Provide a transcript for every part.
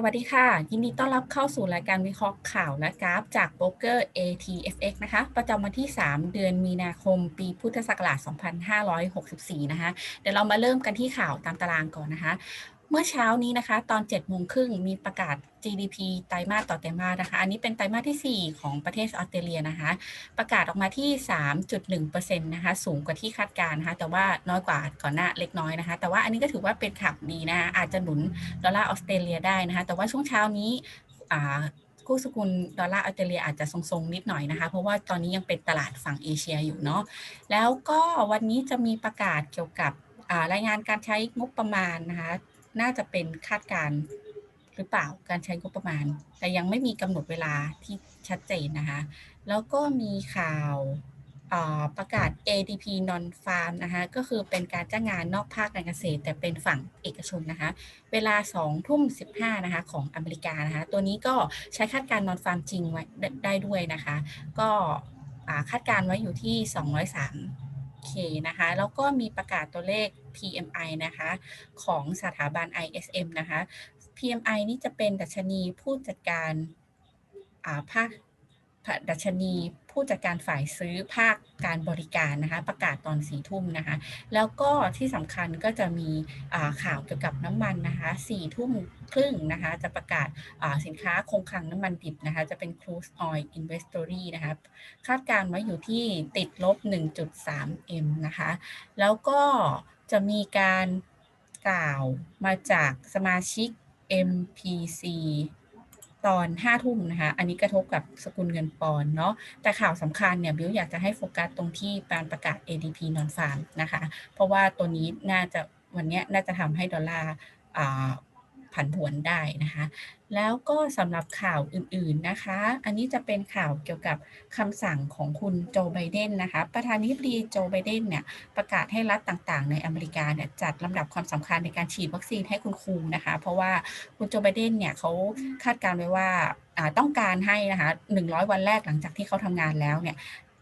สวัสดีค่ะ ยินดีต้อนรับเข้าสู่รายการวิเคราะห์ข่าวและกราฟจากโบรกเกอร์ ATFX นะคะ ประจำวันที่ 3 เดือนมีนาคม ปีพุทธศักราช 2564 นะคะ เดี๋ยวเรามาเริ่มกันที่ข่าวตามตารางก่อนนะคะ เมื่อเช้านี้นะคะ ตอน7โมงครึ่งมีประกาศ GDP ไตรมาสต่อไตรมาสนะคะ อันนี้เป็นไตรมาสที่ 4 ของประเทศออสเตรเลียนะคะ ประกาศออกมาที่ 3.1%นะคะ สูงกว่าที่คาดการณ์นะคะ แต่ว่าน้อยกว่าก่อนหน้าเล็กน้อยนะคะ แต่ว่าอันนี้ก็ถือว่าเป็นข่าวดีนะคะอาจจะหนุนดอลลาร์ออสเตรเลียได้นะคะ แต่ว่าช่วงเช้านี้อ่ากู้สกุลดอลลาร์ออสเตรเลียอาจจะทรงๆนิดหน่อยนะคะ เพราะว่าตอนนี้ยังเป็นตลาดฝั่งเอเชียอยู่เนาะ แล้วก็วันนี้จะมีประกาศเกี่ยวกับรายงานการใช้งบประมาณนะคะ น่าจะเป็นคาดการณ์หรือเปล่าการใช้งบประมาณ แต่ยังไม่มีกำหนดเวลาที่ชัดเจนนะคะ แล้วก็มีข่าวประกาศ ADP non farm นะคะก็คือเป็นการจ้างงานนอกภาคการเกษตร แต่เป็นฝั่งเอกชนนะคะเวลา2ทุ่ม15นะคะของอเมริกานะคะตัวนี้ก็ใช้คาดการ non farm จริงไว้ได้ด้วยนะคะ ก็คาดการไว้อยู่ที่ 203 เคนะคะ แล้วก็มีประกาศตัวเลข PMI นะคะ ของสถาบัน ISM นะคะ PMI นี่จะเป็นดัชนีผู้จัดการภาคดัชนี ผู้จัดการฝ่ายซื้อภาคการบริการนะคะ ประกาศตอนสี่ทุ่มนะคะ แล้วก็ที่สำคัญก็จะมีข่าวเกี่ยวกับน้ำมันนะคะสี่ทุ่มครึ่งนะคะ จะประกาศสินค้าคงคลังน้ำมันดิบนะคะ จะเป็น crude oil inventory นะคะคาดการไว้อยู่ที่ติดลบ 1.3 m นะคะ แล้วก็จะมีการกล่าวมาจากสมาชิก MPC ตอน5ทุ่มนะคะ อันนี้กระทบกับสกุลเงินปอนเนาะ แต่ข่าวสำคัญเนี่ยบิวอยากจะให้โฟกัสตรงที่การประกาศ ADP non farm นะคะ เพราะว่าตัวนี้น่าจะวันนี้น่าจะทำให้ดอลลาร์ ผันผวนได้นะคะ แล้วก็สำหรับข่าวอื่นๆนะคะ อันนี้จะเป็นข่าวเกี่ยวกับคำสั่งของคุณโจไบเดนนะคะ ประธานาธิบดีโจไบเดนเนี่ยประกาศให้รัฐต่างๆ ในอเมริกาเนี่ยจัดลำดับความสำคัญในการฉีดวัคซีนให้คุณครูนะคะ เพราะว่าคุณโจไบเดนเนี่ยเขาคาดการไว้ว่าต้องการให้นะคะ100 วันแรกหลังจากที่เขาทำงานแล้วเนี่ย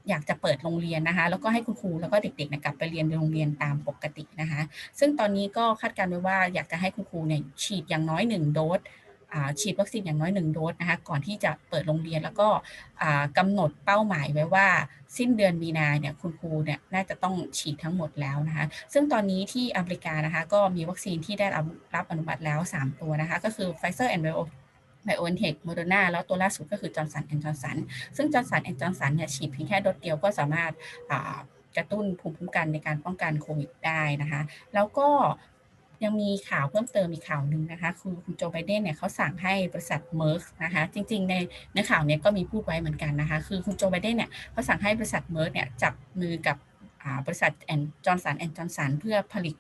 อยากจะเปิดโรงเรียนนะคะ แล้วก็ให้คุณครูแล้วก็เด็กๆกลับไปเรียนในโรงเรียนตามปกตินะคะ ซึ่งตอนนี้ก็คาดการณ์ไว้ว่าอยากจะให้คุณครูเนี่ยฉีดอย่างน้อย 1 โดสฉีดวัคซีนอย่างน้อย1โดสนะคะก่อนที่จะเปิดโรงเรียนแล้วก็กำหนดเป้าหมายไว้ว่า สิ้นเดือนมีนาเนี่ยคุณครูเนี่ยน่าจะต้องฉีดทั้งหมดแล้วนะคะ ซึ่งตอนนี้ที่อเมริกานะคะก็มีวัคซีนที่ได้รับอนุมัติแล้ว 3 ตัวนะคะ ก็คือ Pfizer and Bio ไบโอเอนเทคโมเดอร์นาแล้วตัวล่าสุดก็คือจอร์นสันแอนด์จอร์นสันซึ่งจอร์นสันแอนด์จอร์นสันเนี่ยฉีดเพียงแค่โดสเดียวก็สามารถกระตุ้นภูมิคุ้มกันในการป้องกันโควิดได้นะคะ แล้วก็ยังมีข่าวเพิ่มเติมอีกข่าวหนึ่งนะคะคือคุณโจไบเดนเนี่ยเขาสั่งให้บริษัทเมอร์กนะคะ จริงๆ ในในข่าวเนี้ยก็มีพูดไว้เหมือนกันนะคะ คือคุณโจไบเดนเนี่ยเขาสั่งให้บริษัทเมอร์กเนี่ยจับมือกับบริษัทแอนจอร์นสันแอนจอร์นสันเพื่อผลิต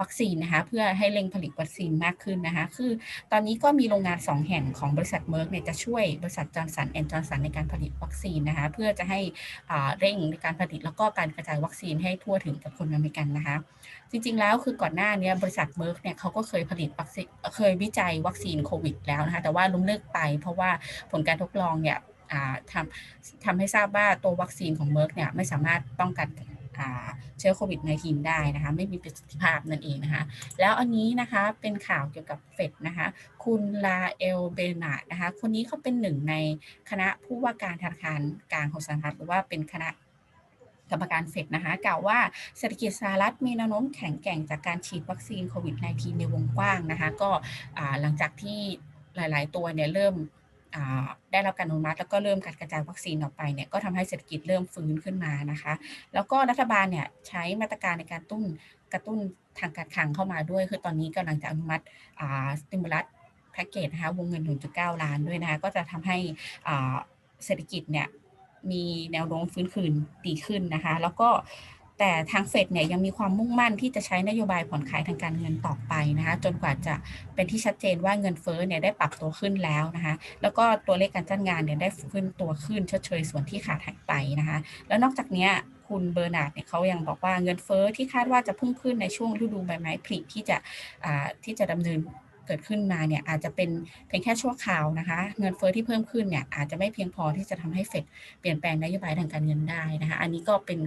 วัคซีนนะคะเพื่อให้เร่งผลิตวัคซีนมากขึ้นนะคะคือตอนนี้ก็มีโรงงาน 2 แห่งของบริษัทเมอร์กเนี่ยจะช่วยบริษัทจอร์นสันแอนด์จอร์นสันในการผลิตวัคซีนนะคะเพื่อจะให้เร่งในการผลิตแล้วก็การกระจายวัคซีนให้ทั่วถึงกับคนอเมริกันนะคะจริงๆแล้วคือก่อนหน้านี้บริษัทเมอร์กเนี่ยเขาก็เคยผลิตวัคซีนเคยวิจัยวัคซีนโควิดแล้วนะคะแต่ว่าล้มเลิกไป เพราะว่าผลการทดลองเนี่ยทำทำให้ทราบว่าตัววัคซีนของเมอร์กเนี่ยไม่สามารถป้องกัน เชื้อโควิด -19 ได้นะคะ ไม่มีประสิทธิภาพนั่นเองนะคะ แล้วอันนี้นะคะเป็นข่าวเกี่ยวกับเฟดนะคะ คุณลาเอลเบนาดนะคะ คนนี้เขาเป็นหนึ่งในคณะผู้ว่าการธนาคารกลางของสหรัฐหรือว่าเป็นคณะกรรมการเฟดนะคะกล่าวว่าเศรษฐกิจสหรัฐมีแนวโน้มแข็งแกร่งจากการฉีดวัคซีนโควิด -19 ในวงกว้างนะคะ ก็หลังจากที่หลาย ๆ ตัวเนี่ยเริ่ม ได้รับการอนุมัติแล้วก็เริ่มการกระจายวัคซีนออกไปเนี่ยก็ทำให้เศรษฐกิจเริ่มฟื้นขึ้นมานะคะ แล้วก็รัฐบาลเนี่ยใช้มาตรการในการตุ้นกระตุ้นทางการคลังเข้ามาด้วย คือตอนนี้กำลังจะอนุมัติสติมูลัสแพ็กเกจนะคะวงเงิน 1.9 ล้านด้วยนะคะก็จะทำให้เศรษฐกิจเนี่ยมีแนวโน้มฟื้นคืนดีขึ้นนะคะ แล้วก็ แต่ทางเฟดเนี่ยยังมีความมุ่งมั่นที่จะใช้นโยบายผ่อนคลายทางการเงินต่อไปนะคะจนกว่าจะเป็นที่ชัดเจนว่าเงินเฟ้อเนี่ยได้ปรับตัวขึ้นแล้วนะคะแล้วก็ตัวเลขการจ้างงานเนี่ยได้ขึ้นตัวขึ้นชดเชยส่วนที่ขาดหายไปนะคะแล้วนอกจากนี้คุณเบอร์นาร์ดเนี่ยเขายังบอกว่าเงินเฟ้อที่คาดว่าจะพุ่งขึ้นในช่วงฤดูใบไม้ผลิที่จะที่จะดำเนินเกิดขึ้นมาเนี่ยอาจจะเป็นเพียงแค่ชั่วคราวนะคะ เงินเฟอ้อที่เพิ่มขึ้นเนี่ยอาจจะไม่เพียงพอที่จะทำให้เฟดเปลี่ยนแปลงนโยบายทางการเงินได้นะคะ อันนี้ก็เป็น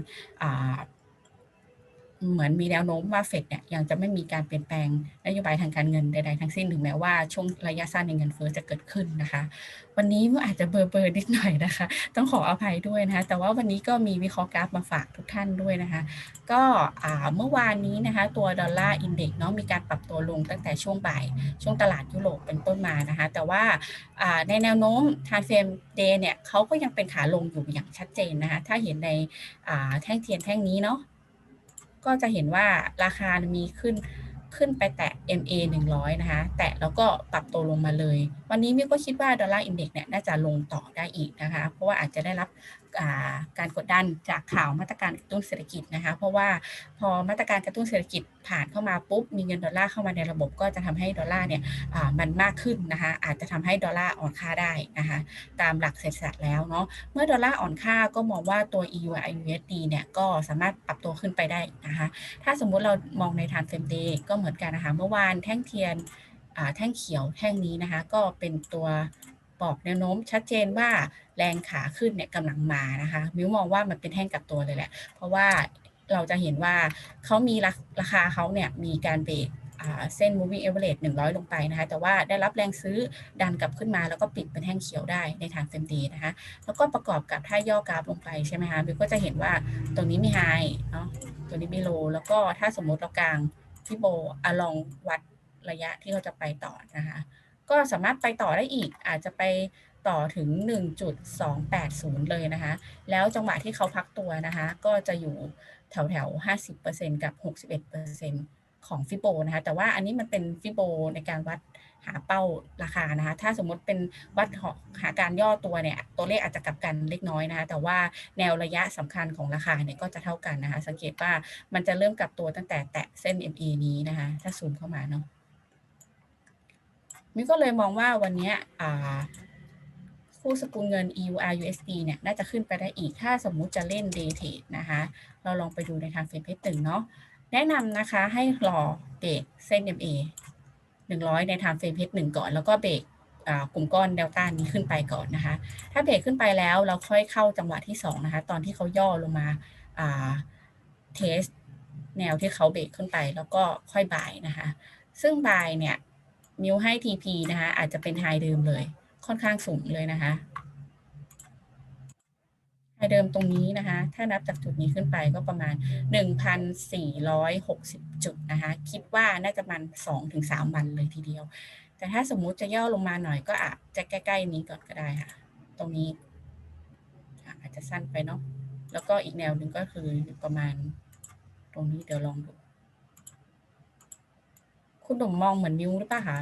เหมือนมีแนวโน้มว่าเฟดเนี่ยยังจะไม่มีการเปลี่ยนแปลงนโยบายทางการเงินใดๆทั้งสิ้นถึงแม้ว่าช่วงระยะสั้นในเงินเฟ้อจะเกิดขึ้นนะคะ วันนี้มันอาจจะเบอร์เบอร์นิดหน่อยนะคะ ต้องขออภัยด้วยนะคะ แต่ว่าวันนี้ก็มีวิเคราะห์กราฟมาฝากทุกท่านด้วยนะคะ ก็เมื่อวานนี้นะคะ ตัวดอลลาร์อินเด็กซ์เนาะมีการปรับตัวลงตั้งแต่ช่วงบ่าย ช่วงตลาดยุโรปเป็นต้นมานะคะ แต่ว่าในแนวโน้มทานเฟมเดย์เนี่ยเขาก็ยังเป็นขาลงอยู่อย่างชัดเจนนะคะถ้าเห็นในแท่งเทียนแท่งนี้เนาะ ก็จะเห็นว่าราคามีขึ้นขึ้นไปแตะ MA 100 นะคะ แตะแล้วก็ปรับตัวลงมาเลย วันนี้มิวก็คิดว่าดอลลาร์อินเด็กซ์เนี่ยน่าจะลงต่อได้อีกนะคะ เพราะว่าอาจจะได้รับ การกดดันจากข่าวมาตรการกระตุ้นเศรษฐกิจนะคะ เพราะว่าพอมาตรการกระตุ้นเศรษฐกิจผ่านเข้ามาปุ๊บมีเงินดอลลาร์เข้ามาในระบบก็จะทำให้ดอลลาร์เนี่ยมันมากขึ้นนะคะอาจจะทำให้ดอลลาร์อ่อนค่าได้นะคะตามหลักเศรษฐศาสตร์แล้วเนาะเมื่อดอลลาร์อ่อนค่าก็มองว่าตัว EU USD เนี่ยก็สามารถปรับตัวขึ้นไปได้นะคะถ้าสมมุติเรามองในทางเฟมเดย์ก็เหมือนกันนะคะเมื่อวานแท่งเทียนแท่งเขียวแท่งนี้นะคะก็เป็นตัวบอกแนวโน้มชัดเจนว่า แรงขาขึ้นเนี่ยกำลังมานะคะมิวมองว่ามันเป็นแท่งกับตัวเลยแหละ เพราะว่าเราจะเห็นว่าเขามีราคาเขาเนี่ยมีการเบรกเส้น moving average 100 ลงไปนะคะ แต่ว่าได้รับแรงซื้อดันกลับขึ้นมา แล้วก็ปิดเป็นแท่งเขียวได้ในทางเฟมดีนะคะ แล้วก็ประกอบกับถ้าย่อกราฟลงไปใช่ไหมคะมิวก็จะเห็นว่าตรงนี้มีไฮเนาะตัวนี้มีโล แล้วก็ถ้าสมมติเรากลางที่โบอลองวัดระยะที่เขาจะไปต่อนะคะ ก็สามารถไปต่อได้อีกอาจจะไป ต่อถึง 1.280 เลยนะคะ แล้วจังหวะที่เขาพักตัวนะคะ ก็จะอยู่แถวแถว50%กับ 61%ของฟิโบนะคะ แต่ว่าอันนี้มันเป็นฟิโบในการวัดหาเป้าราคานะคะ ถ้าสมมติเป็นวัดหาการย่อตัวเนี่ย ตัวเลขอาจจะกลับกันเล็กน้อยนะคะ แต่ว่าแนวระยะสำคัญของราคาเนี่ยก็จะเท่ากันนะคะ สังเกตว่ามันจะเริ่มกลับตัวตั้งแต่แตะเส้น MA นี้นะคะ ถ้าซูมเข้ามาเนาะมิก็เลยมองว่าวันนี้ คู่สกุลเงิน EUR USD เนี่ยน่าจะขึ้นไปได้อีก ถ้าสมมุติจะเล่น day trade นะคะ เราลองไปดูในทางเฟรมเพชรตึงเนาะ แนะนำนะคะให้รอเบรกเส้น MA 100 ในทางเฟรมเพชรหนึ่งก่อน แล้วก็เบรกกลุ่มก้อนเดลต้านี้ขึ้นไปก่อนนะคะ ถ้าเบรกขึ้นไปแล้วเราค่อยเข้าจังหวะที่ 2 นะคะ ตอนที่เขาย่อลงมาเทสแนวที่เขาเบรกขึ้นไปแล้วก็ค่อยบายนะคะ ซึ่งบายเนี่ยมิวให้ TP นะคะ อาจจะเป็นไฮเดิมเลย ค่อนข้างสูงเลยนะคะไฮเดิมตรงนี้นะคะ ถ้านับจากจุดนี้ขึ้นไปก็ประมาณ 1,460 จุดนะคะ คิดว่าน่าจะมัน2-3 วันเลยทีเดียว แต่ถ้าสมมุติจะย่อลงมาหน่อยก็อาจจะใกล้ๆนี้ก่อนก็ได้ค่ะ ตรงนี้อาจจะสั้นไปเนาะ แล้วก็อีกแนวหนึ่งก็คือประมาณ ตรงนี้เดี๋ยวลองดู คุณหนุ่มมองเหมือนมิวหรือเปล่าคะ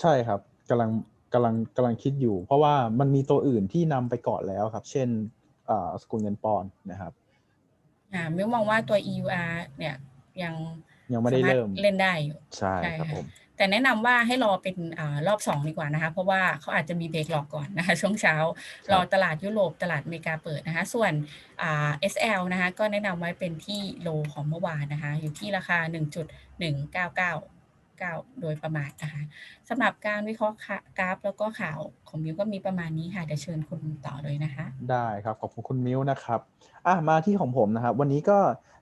ใช่ครับ กำลังกำลังกำลังคิดอยู่ เพราะว่ามันมีตัวอื่นที่นำไปก่อนแล้วครับ เช่นสกุลเงินปอนนะครับอ่ามิวมองว่าตัว EUR เนี่ยยังยังไม่ได้เริ่มเล่นได้อยู่ใช่ครับผมแต่แนะนำว่าให้รอเป็นอรอบสองดีกว่านะคะ เพราะว่าเขาอาจจะมีเบรกหลอกก่อนนะคะช่วงเช้ารอตลาดยุโรปตลาดอเมริกาเปิดนะคะ ส่วน SL นะคะก็แนะนำไว้เป็นที่โลของเมื่อวานนะคะ อยู่ที่ราคา 1.199 9โดยประมาณนะคะสำหรับการวิเคราะห์กราฟ แล้วก็ข่าวของมิวก็มีประมาณนี้ค่ะเดี๋ยวเชิญคุณต่อเลยนะคะ ได้ครับขอบคุณคุณมิวนะครับอะมาที่ของผมนะครับ วันนี้ก็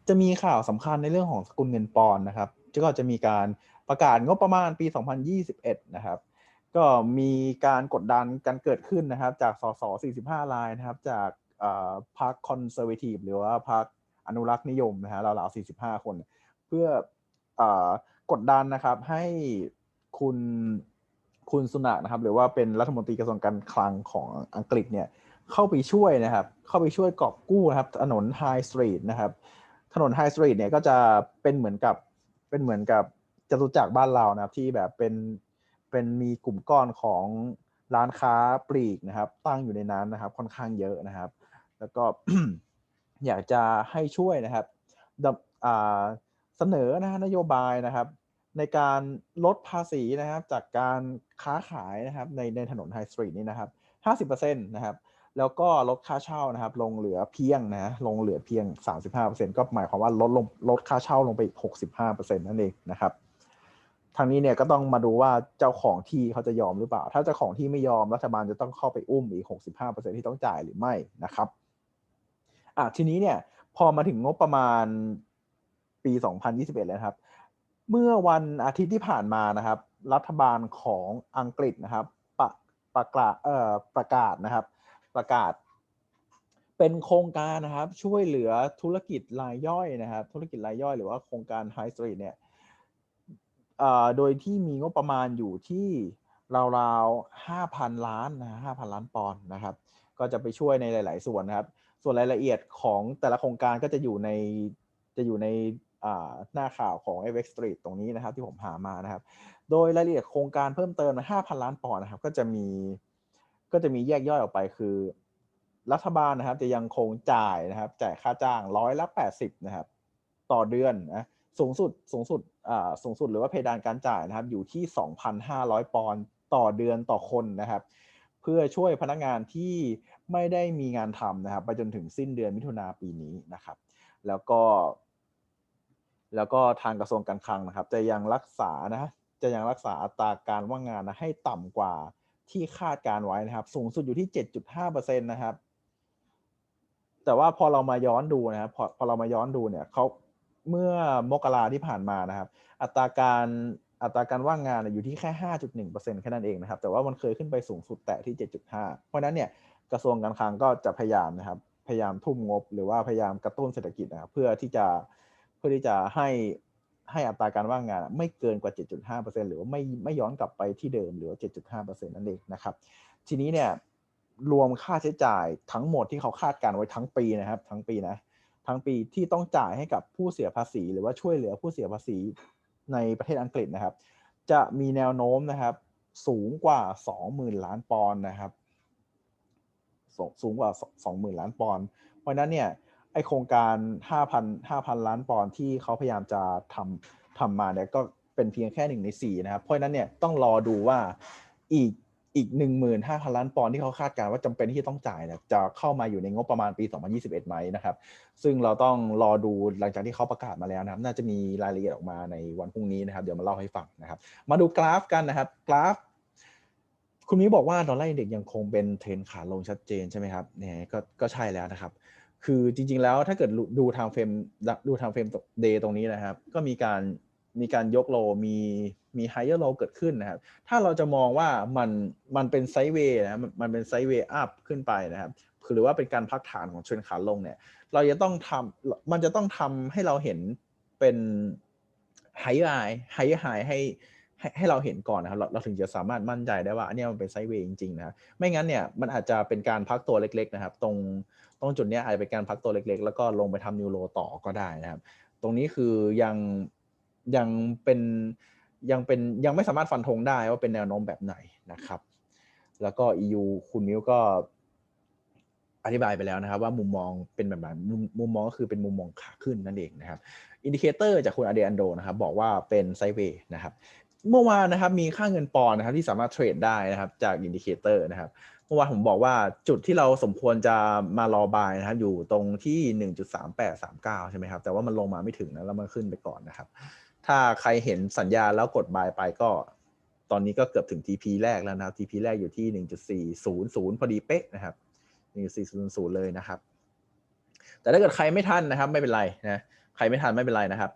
จะมีข่าวสำคัญในเรื่องของสกุลเงินปอนนะครับก็จะมีการประกาศงบประมาณปี 2021 นะครับ ก็มีการกดดันกันเกิดขึ้นนะครับ จากสส45รายนะครับ จากพรรคคอนเซอร์เวทีฟหรือว่าพรรคอนุรักษ์นิยมนะฮะราวๆ45 คน เพื่อ กดดันนะครับให้คุณคุณสุนักนะครับ หรือว่าเป็นรัฐมนตรีกระทรวงการคลังของอังกฤษเนี่ยเข้าไปช่วยนะครับ เข้าไปช่วยกอบกู้นะครับ ถนนไฮสตรีทนะครับ ถนนไฮสตรีทเนี่ยก็จะเป็นเหมือนกับเป็นเหมือนกับจตุจักรบ้านเรานะครับที่แบบเป็นเป็นมีกลุ่มก้อนของร้านค้าปลีกนะครับ ตั้งอยู่ในนั้นนะครับ ค่อนข้างเยอะนะครับ แล้วก็อยากจะให้ช่วยนะครับ เสนอนะนโยบายนะครับ ในการลดภาษีนะครับจากการค้าขายนะครับในในถนนไฮสตรีทนี้นะครับ 50%นะครับแล้วก็ลดค่าเช่านะครับ ลงเหลือเพียงนะลงเหลือเพียง 35%ก็หมายความว่าลดลงลดค่าเช่าลงไปอีก65%นั่นเองนะครับทางนี้เนี่ยก็ต้องมาดูว่าเจ้าของที่เขาจะยอมหรือเปล่า ถ้าเจ้าของที่ไม่ยอมรัฐบาลจะต้องเข้าไปอุ้มอีก 65%ที่ต้องจ่ายหรือไม่นะครับอะทีนี้เนี่ยพอมาถึงงบประมาณ ปี 2021 แล้วครับ เมื่อวันอาทิตย์ที่ผ่านมานะครับ รัฐบาลของอังกฤษนะครับ ประประกาศเอ่อประกาศนะครับ ประกาศ เป็นโครงการนะครับ ช่วยเหลือธุรกิจรายย่อยนะครับ ธุรกิจรายย่อยหรือว่าโครงการ High Street เนี่ยโดยที่มีงบประมาณอยู่ที่ราวๆ 5,000 ล้านนะ5,000 ล้านปอนด์นะครับ ก็จะไปช่วยในหลาย ๆ ส่วนนะครับ ส่วนรายละเอียดของแต่ละโครงการก็จะอยู่ในจะอยู่ใน หน้าข่าวของ a v e x Street ตรงนี้นะครับที่ผมหามานะครับ โดยรายละเอียดโครงการเพิ่มเติมนะ5,000 ล้านปอนด์นะครับ ก็จะมีก็จะมีแยกย่อยออกไปคือ รัฐบาลนะครับจะยังคงจ่ายนะครับจ่ายค่าจ้างร้อยละ80นะครับต่อเดือนนะสูงสุดสูงสุดอ่าสูงสุดหรือว่าเพดานการจ่ายนะครับอยู่ที่ 2,500 ปอนด์ต่อเดือนต่อคนนะครับเพื่อช่วยพนักงานที่ไม่ได้มีงานทำนะครับ ไปจนถึงสิ้นเดือนมิถุนาปีนี้นะครับ แล้วก็ แล้วก็ทางกระทรวงการคลังนะครับ จะยังรักษานะจะยังรักษาอัตราการว่างงานนะให้ต่ำกว่าที่คาดการไว้นะครับ สูงสุดอยู่ที่ 7.5%นะครับ แต่ว่าพอเรามาย้อนดูนะครับพอพอเรามาย้อนดูเนี่ยเขาเมื่อมกราที่ผ่านมานะครับ อัตราการอัตราการว่างงานอยู่ที่แค่ 5.1%แค่นั้นเองนะครับ แต่ว่ามันเคยขึ้นไปสูงสุดแตะที่ 7.5 เพราะฉะนั้นเนี่ยกระทรวงการคลังก็จะพยายามนะครับ พยายามทุ่มงบ หรือว่าพยายามกระตุ้นเศรษฐกิจนะครับเพื่อที่จะ พื่อที่จะให้ให้อัตราการว่างงานไม่เกินกว่า 7.5%หรือว่าไม่ไม่ย้อนกลับไปที่เดิมหรือว่า 7.5%นั่นเองนะครับ ทีนี้เนี่ยรวมค่าใช้จ่ายทั้งหมดที่เขาคาดการไว้ทั้งปีนะครับ ทั้งปีนะทั้งปีที่ต้องจ่ายให้กับผู้เสียภาษี หรือว่าช่วยเหลือผู้เสียภาษีในประเทศอังกฤษนะครับ จะมีแนวโน้มนะครับ สูงกว่า 20,000 ล้านปอนด์นะครับสูงสูงกว่า 20,000 ล้านปอนด์เพราะนั้นเนี่ย ไอโครงการ 5,000 5,000 ล้านปอนด์ที่เขาพยายามจะทำทำมาเนี่ยก็เป็นเพียงแค่หนึ่งในสี่นะครับ เพราะนั้นเนี่ยต้องรอดูว่าอีกอีก 15,000 ล้านปอนด์ที่เขาคาดการณ์ว่าจำเป็นที่จะต้องจ่ายเนี่ยจะเข้ามาอยู่ในงบประมาณปี 2021 ไหมนะครับ ซึ่งเราต้องรอดูหลังจากที่เขาประกาศมาแล้วนะครับ น่าจะมีรายละเอียดออกมาในวันพรุ่งนี้นะครับ เดี๋ยวมาเล่าให้ฟังนะครับ มาดูกราฟกันนะครับ กราฟ คุณมิ้วบอกว่าดอลลาร์อินเด็กยังคงเป็นเทรนขาลงชัดเจนใช่ไหมครับเนี่ยก็ก็ใช่แล้วนะครับ คือจริง ๆ แล้วถ้าเกิดดูทางเฟรมดูทางเฟรมเดย์ตรงนี้นะครับ ก็มีการมีการยกโลมีมีไฮเออร์โลเกิดขึ้นนะครับ ถ้าเราจะมองว่ามันมันเป็นไซด์เวย์นะมันเป็นไซด์เวย์อัพขึ้นไปนะครับหรือว่าเป็นการพักฐานของเทรนขาลงเนี่ย เราจะต้องทำมันจะต้องทำให้เราเห็นเป็นไฮไฮไฮไฮให้ ให้ให้เราเห็นก่อนนะครับเราเราถึงจะสามารถมั่นใจได้ว่าอันนี้มันเป็นไซด์เวย์จริงๆนะครับไม่งั้นเนี่ยมันอาจจะเป็นการพักตัวเล็กๆนะครับ ตรงตรงจุดนี้อาจจะเป็นการพักตัวเล็กๆ แล้วก็ลงไปทำนิวโรต่อก็ได้นะครับ ตรงนี้คือยังยังเป็นยังเป็นยังไม่สามารถฟันธงได้ว่าเป็นแนวโน้มแบบไหนนะครับ แล้วก็ EU คุณมิวก็อธิบายไปแล้วนะครับ ว่ามุมมองเป็นแบบไหนมุมมุมมองก็คือเป็นมุมมองขาขึ้นนั่นเองนะครับอินดิเคเตอร์จากคุณอเดอันโดนะครับ บอกว่าเป็นไซเวย์นะครับ เมื่อวานนะครับมีค่าเงินปอนด์นะครับที่สามารถเทรดได้นะครับจากอินดิเคเตอร์นะครับเมื่อวานผมบอกว่าจุดที่เราสมควรจะมารอบายนะครับอยู่ตรงที่ 1.3839 ใช่ไหมครับแต่ว่ามันลงมาไม่ถึงนะแล้วมันขึ้นไปก่อนนะครับ ถ้าใครเห็นสัญญาแล้วกดบายไปก็ ตอนนี้ก็เกือบถึง TP แรกแล้วนะครับ TP แรกอยู่ที่ 1.400 พอดีเป๊ะนะครับ1.400 เลยนะครับ แต่ถ้าเกิดใครไม่ทันนะครับไม่เป็นไรนะใครไม่ทันไม่เป็นไรนะครับ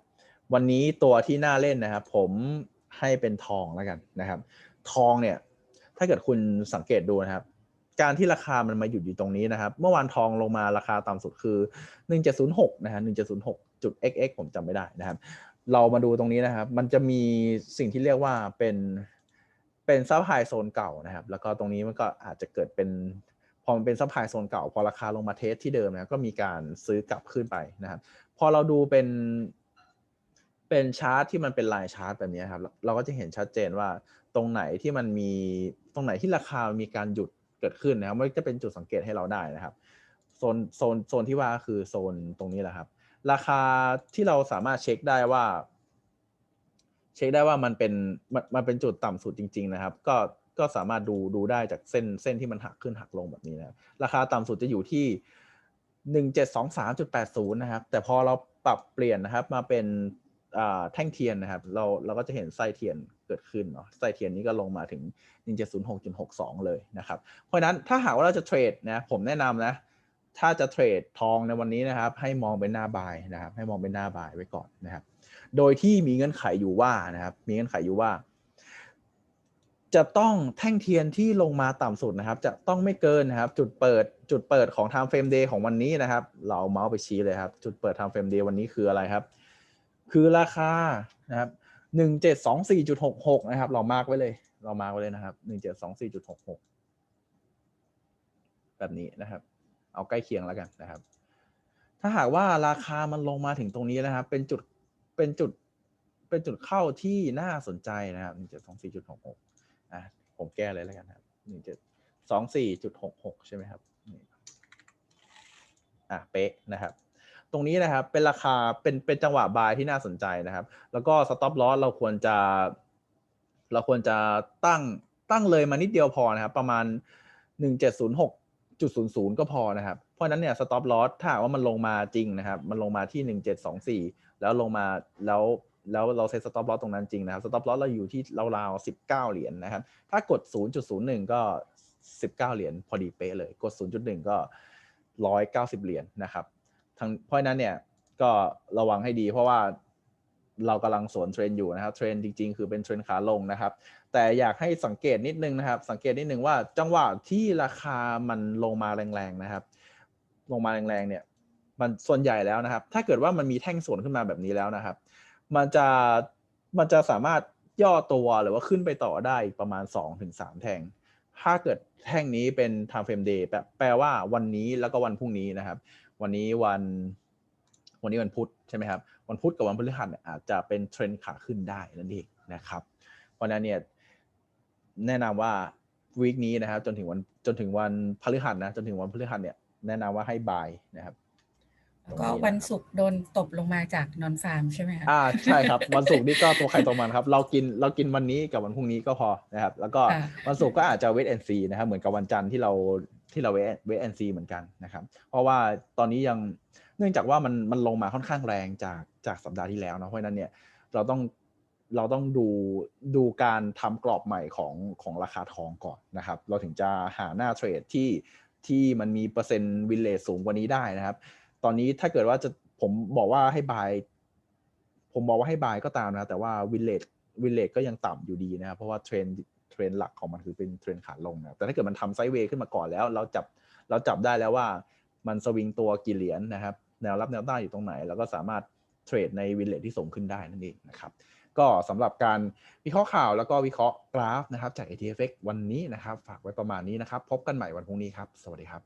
วันนี้ตัวที่น่าเล่นนะครับ ผม ให้เป็นทองแล้วกันนะครับ ทองเนี่ย ถ้าเกิดคุณสังเกตดูนะครับ การที่ราคามันมาหยุดอยู่ตรงนี้นะครับ เมื่อวานทองลงมาราคาต่ำสุดคือ1706นะฮะ1.06จุด xx ผมจำไม่ได้นะครับ เรามาดูตรงนี้นะครับ มันจะมีสิ่งที่เรียกว่าเป็นเป็นซับไฮโซนเก่านะครับ แล้วก็ตรงนี้มันก็อาจจะเกิดเป็นพอมันเป็นซับไฮโซนเก่า พอราคาลงมาเทสที่เดิมนะก็มีการซื้อกลับขึ้นไปนะครับ พอเราดูเป็น เป็นชาร์ตที่มันเป็นลายชาร์ตแบบนี้ครับ เราก็จะเห็นชัดเจนว่าตรงไหนที่มันมีตรงไหนที่ราคามีการหยุดเกิดขึ้นนะครับมันจะเป็นจุดสังเกตให้เราได้นะครับโซนโซนโซนที่ว่าคือโซนตรงนี้แหละครับ ราคาที่เราสามารถเช็คได้ว่า เช็คได้ว่ามันเป็นมันมันเป็นจุดต่ำสุดจริง ๆนะครับ ก็ก็สามารถดูดูได้จากเส้นเส้นที่มันหักขึ้นหักลงแบบนี้นะครับราคาต่ำสุดจะอยู่ที่หนึ่งเจ็ดสองสามจุดแปดศูนย์นะครับ แต่พอเราปรับเปลี่ยนนะครับมาเป็น แท่งเทียนนะครับ เราเราก็จะเห็นไส้เทียนเกิดขึ้นเนาะไส้เทียนนี้ก็ลงมาถึง 1706.62 เลยนะครับ เพราะฉะนั้นถ้าหากว่าเราจะเทรดนะผมแนะนำนะ ถ้าจะเทรดทองในวันนี้นะครับ ให้มองเป็นหน้าบายนะครับ ให้มองเป็นหน้าบายไว้ก่อนนะครับ โดยที่มีเงื่อนไขอยู่ว่านะครับ มีเงื่อนไขอยู่ว่า จะต้องแท่งเทียนที่ลงมาต่ำสุดนะครับ จะต้องไม่เกินนะครับ จุดเปิดจุดเปิดของ time frame day ของวันนี้นะครับ เราเอาเมาส์ไปชี้เลยครับ จุดเปิด time frame day วันนี้คืออะไรครับ คือราคานะครับหนึ่งเจ็ดสองสี่จุดหกหกนะครับ เรามาร์กไว้เลย เรามาร์กไว้เลยนะครับหนึ่งเจ็ดสองสี่จุดหกหกแบบนี้นะครับ เอาใกล้เคียงแล้วกันนะครับ ถ้าหากว่าราคามันลงมาถึงตรงนี้นะครับ เป็นจุดเป็นจุดเป็นจุดเข้าที่น่าสนใจนะครับหนึ่งเจ็ดสองสี่จุดหกหกอะผมแก้เลยแล้วกันครับหนึ่งเจ็ดสองสี่จุดหกหกใช่ไหมครับอะเป๊ะนะครับ ตรงนี้นะครับเป็นราคาเป็นเป็นจังหวะบายที่น่าสนใจนะครับ แล้วก็สต็อปลอสเราควรจะ เราควรจะตั้งตั้งเลยมานิดเดียวพอนะครับ ประมาณ 1706.00 ก็พอนะครับ เพราะนั้นเนี่ยสต็อปลอสถ้าว่ามันลงมาจริงนะครับ มันลงมาที่ 1724 แล้วลงมาแล้วแล้วเราเซตสต็อปลอสตรงนั้นจริงนะครับสต็อปลอสเราอยู่ที่ราวๆ19 เหรียญนะครับ ถ้ากด 0.01 ก็ 19 เหรียญพอดีเป๊ะเลย กด 0.1 ก็ 190 เหรียญนะครับ ทั้งเพราะนั้นเนี่ยก็ระวังให้ดี เพราะว่าเรากำลังสวนเทรนอยู่นะครับเทรนจริง ๆ คือเป็นเทรนขาลงนะครับ แต่อยากให้สังเกตนิดนึงนะครับ สังเกตนิดนึงว่าจังหวะที่ราคามันลงมาแรงๆนะครับ ลงมาแรงๆเนี่ย มันส่วนใหญ่แล้วนะครับ ถ้าเกิดว่ามันมีแท่งสวนขึ้นมาแบบนี้แล้วนะครับ มันจะมันจะสามารถย่อตัวหรือว่าขึ้นไปต่อได้ประมาณ 2-3 แท่ง ถ้าเกิดแท่งนี้เป็น time frame day แปลว่าวันนี้แล้วก็วันพรุ่งนี้นะครับ วันนี้วัน วันนี้วันพุธใช่ไหมครับ วันพุธกับวันพฤหัสเนี่ยอาจจะเป็นเทรนด์ขาขึ้นได้นั่นเองนะครับ เพราะฉะนั้นเนี่ยแนะนำว่าวีคนี้นะครับ จนถึงวันจนถึงวันพฤหัสนะจนถึงวันพฤหัสเนี่ยแนะนำว่าให้บายนะครับแล้วก็วันศุกร์โดนตบลงมาจากนอนฟาร์มใช่ไหมคะอ่าใช่ครับ วันศุกร์นี่ก็ตัวใครตัวมันครับ เรากินเรากินวันนี้กับวันพรุ่งนี้ก็พอนะครับ แล้วก็ค่ะวันศุกร์ก็อาจจะเวทแอนซีนะครับเหมือนกับวันจันทร์ที่เรา ที่เราเวทเวทแอนซีเหมือนกันนะครับ เพราะว่าตอนนี้ยังเนื่องจากว่ามันมันลงมาค่อนข้างแรงจากจากสัปดาห์ที่แล้วนะเพราะนั้นเนี่ยเราต้องเราต้องดูดูการทำกรอบใหม่ของของราคาทองก่อนนะครับ เราถึงจะหาหน้าเทรดที่ที่มันมีเปอร์เซ็นต์วินเลทสูงกว่านี้ได้นะครับ ตอนนี้ถ้าเกิดว่าจะผมบอกว่าให้บายผมบอกว่าให้บายก็ตามนะ แต่ว่าวินเลทวินเลทก็ยังต่ำอยู่ดีนะครับ เพราะว่าเทรน เทรนด์หลักของมันคือเป็นเทรนด์ขาลงนะแต่ถ้าเกิดมันทำไซด์เวย์ขึ้นมาก่อนแล้ว เราจับเราจับได้แล้วว่ามันสวิงตัวกี่เหรียญนะครับ แนวรับแนวต้านอยู่ตรงไหน แล้วก็สามารถเทรดในวินเลทที่สูงขึ้นได้นั่นเองนะครับ ก็สำหรับการวิเคราะห์ข่าวแล้วก็วิเคราะห์กราฟนะครับจาก ATFX วันนี้นะครับ ฝากไว้ประมาณนี้นะครับ พบกันใหม่วันพรุ่งนี้ครับ สวัสดีครับ